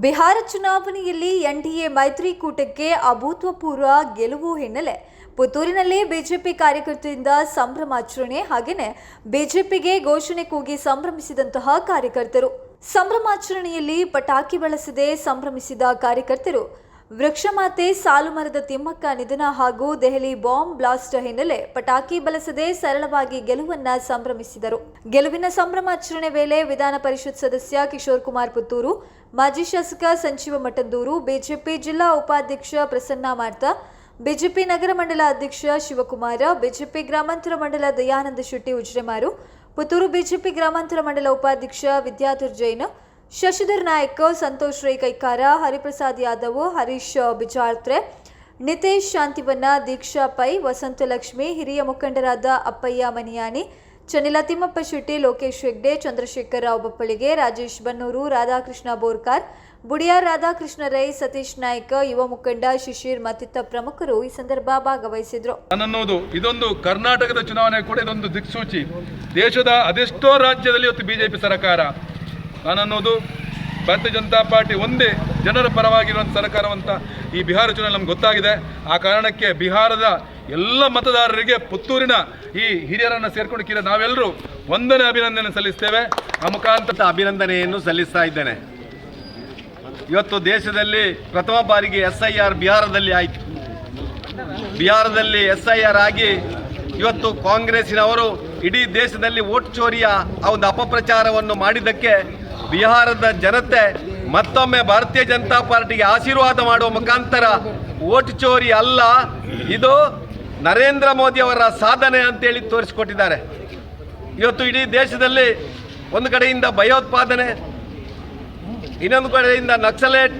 ಬಿಹಾರ ಚುನಾವಣೆಯಲ್ಲಿ ಎನ್ಡಿಎ ಮೈತ್ರಿಕೂಟಕ್ಕೆ ಅಭೂತಪೂರ್ವ ಗೆಲುವು ಹಿನ್ನೆಲೆ. ಪುತ್ತೂರಿನಲ್ಲಿ ಬಿಜೆಪಿ ಕಾರ್ಯಕರ್ತರಿಂದ ಸಂಭ್ರಮಾಚರಣೆ ಹಾಗೆಯೇ ಬಿಜೆಪಿಗೆ ಘೋಷಣೆ ಕೂಗಿ ಸಂಭ್ರಮಿಸಿದಂತಹ ಕಾರ್ಯಕರ್ತರು. ಸಂಭ್ರಮಾಚರಣೆಯಲ್ಲಿ ಪಟಾಕಿ ಬಳಸದೆ ಸಂಭ್ರಮಿಸಿದ ಕಾರ್ಯಕರ್ತರು. ವೃಕ್ಷಮಾತೆ ಸಾಲುಮರದ ತಿಮ್ಮಕ್ಕ ನಿಧನ ಹಾಗೂ ದೆಹಲಿ ಬಾಂಬ್ ಬ್ಲಾಸ್ಟ್ ಹಿನ್ನೆಲೆ ಪಟಾಕಿ ಬಳಸದೆ ಸರಳವಾಗಿ ಗೆಲುವನ್ನ ಸಂಭ್ರಮಿಸಿದರು. ಗೆಲುವಿನ ಸಂಭ್ರಮಾಚರಣೆ ವೇಳೆ ವಿಧಾನ ಪರಿಷತ್ ಸದಸ್ಯ ಕಿಶೋರ್ ಕುಮಾರ್ ಪುತ್ತೂರು, ಮಾಜಿ ಶಾಸಕ ಸಂಜೀವ ಮಠಂದೂರು, ಬಿಜೆಪಿ ಜಿಲ್ಲಾ ಉಪಾಧ್ಯಕ್ಷ ಪ್ರಸನ್ನ ಮಾರ್ತಾ ಬಿಜೆಪಿ ನಗರ ಮಂಡಲ ಅಧ್ಯಕ್ಷ ಶಿವಕುಮಾರ, ಬಿಜೆಪಿ ಗ್ರಾಮಾಂತರ ಮಂಡಲ ದಯಾನಂದ ಶೆಟ್ಟಿ ಉಜ್ರೆಮಾರು, ಪುತ್ತೂರು ಬಿಜೆಪಿ ಗ್ರಾಮಾಂತರ ಮಂಡಲ ಉಪಾಧ್ಯಕ್ಷ ವಿದ್ಯಾಧರ್ ಜೈನ್ ಶಶಿಧರ್ ನಾಯಕ್, ಸಂತೋಷ್ ರೈ ಕೈಕಾರ, ಹರಿಪ್ರಸಾದ್ ಯಾದವ್, ಹರೀಶ್ ಬಿಜಾರ್ತ್ರೆ ನಿತೇಶ್ ಶಾಂತಿವನ್ನ ದೀಕ್ಷಾ ಪೈ ವಸಂತಲಕ್ಷ್ಮಿ ಹಿರಿಯ ಮುಖಂಡರಾದ ಅಪ್ಪಯ್ಯ ಮನಿಯಾನಿ ಚನಿಲ ತಿಮ್ಮಪ್ಪ ಶೆಟ್ಟಿ, ಲೋಕೇಶ್ ಹೆಗ್ಡೆ, ಚಂದ್ರಶೇಖರ್ ರಾವ್ ಬಪ್ಪಳಿಗೆ, ರಾಜೇಶ್ ಬನ್ನೂರು, ರಾಧಾಕೃಷ್ಣ ಬೋರ್ಕಾರ್, ಬುಡಿಯಾರ್ ರಾಧಾಕೃಷ್ಣ ರೈ, ಸತೀಶ್ ನಾಯ್ಕ, ಯುವ ಮುಖಂಡ ಶಿಶಿರ್ ಮತ್ತಿತರ ಪ್ರಮುಖರು ಈ ಸಂದರ್ಭ ಭಾಗವಹಿಸಿದ್ರು. ಅನ್ನೋದು ಇದೊಂದು ಕರ್ನಾಟಕದ ಚುನಾವಣೆ ಕೂಡ ಇದೊಂದು ದಿಕ್ಸೂಚಿ. ದೇಶದ ಅದೆಷ್ಟೋ ರಾಜ್ಯದಲ್ಲಿ ಇವತ್ತು ಬಿಜೆಪಿ ಸರ್ಕಾರ. ನಾನನ್ನೋದು ಭಾರತೀಯ ಜನತಾ ಪಾರ್ಟಿ ಒಂದೇ ಜನರ ಪರವಾಗಿರುವಂಥ ಸರ್ಕಾರವಂತ ಈ ಬಿಹಾರ ಚುನಾವಣೆ ನಮ್ಗೆ ಗೊತ್ತಾಗಿದೆ. ಆ ಕಾರಣಕ್ಕೆ ಬಿಹಾರದ ಎಲ್ಲ ಮತದಾರರಿಗೆ ಪುತ್ತೂರಿನ ಈ ಹಿರಿಯರನ್ನು ಸೇರ್ಕೊಂಡಿಕ್ಕಿರ ನಾವೆಲ್ಲರೂ ಒಂದನೇ ಅಭಿನಂದನೆ ಸಲ್ಲಿಸ್ತೇವೆ. ಆ ಮುಖಾಂತರ ಅಭಿನಂದನೆಯನ್ನು ಸಲ್ಲಿಸ್ತಾ ಇದ್ದೇನೆ. ಇವತ್ತು ದೇಶದಲ್ಲಿ ಪ್ರಥಮ ಬಾರಿಗೆ ಎಸ್ ಐ ಆರ್ ಬಿಹಾರದಲ್ಲಿ ಆಯಿತು. ಬಿಹಾರದಲ್ಲಿ ಎಸ್ ಐ ಆರ್ ಆಗಿ ಇವತ್ತು ಕಾಂಗ್ರೆಸ್ಸಿನವರು ಇಡೀ ದೇಶದಲ್ಲಿ ವೋಟ್ ಚೋರಿಯ ಆ ಒಂದು ಅಪಪ್ರಚಾರವನ್ನು ಮಾಡಿದ್ದಕ್ಕೆ ಬಿಹಾರದ ಜನತೆ ಮತ್ತೊಮ್ಮೆ ಭಾರತೀಯ ಜನತಾ ಪಾರ್ಟಿಗೆ ಆಶೀರ್ವಾದ ಮಾಡುವ ಮುಖಾಂತರ ವೋಟ್ ಚೋರಿ ಅಲ್ಲ, ಇದು ನರೇಂದ್ರ ಮೋದಿ ಅವರ ಸಾಧನೆ ಅಂತೇಳಿ ತೋರಿಸಿಕೊಟ್ಟಿದ್ದಾರೆ. ಇವತ್ತು ಇಡೀ ದೇಶದಲ್ಲಿ ಒಂದು ಕಡೆಯಿಂದ ಭಯೋತ್ಪಾದನೆ, ಇನ್ನೊಂದು ಕಡೆಯಿಂದ ನಕ್ಸಲೇಟ್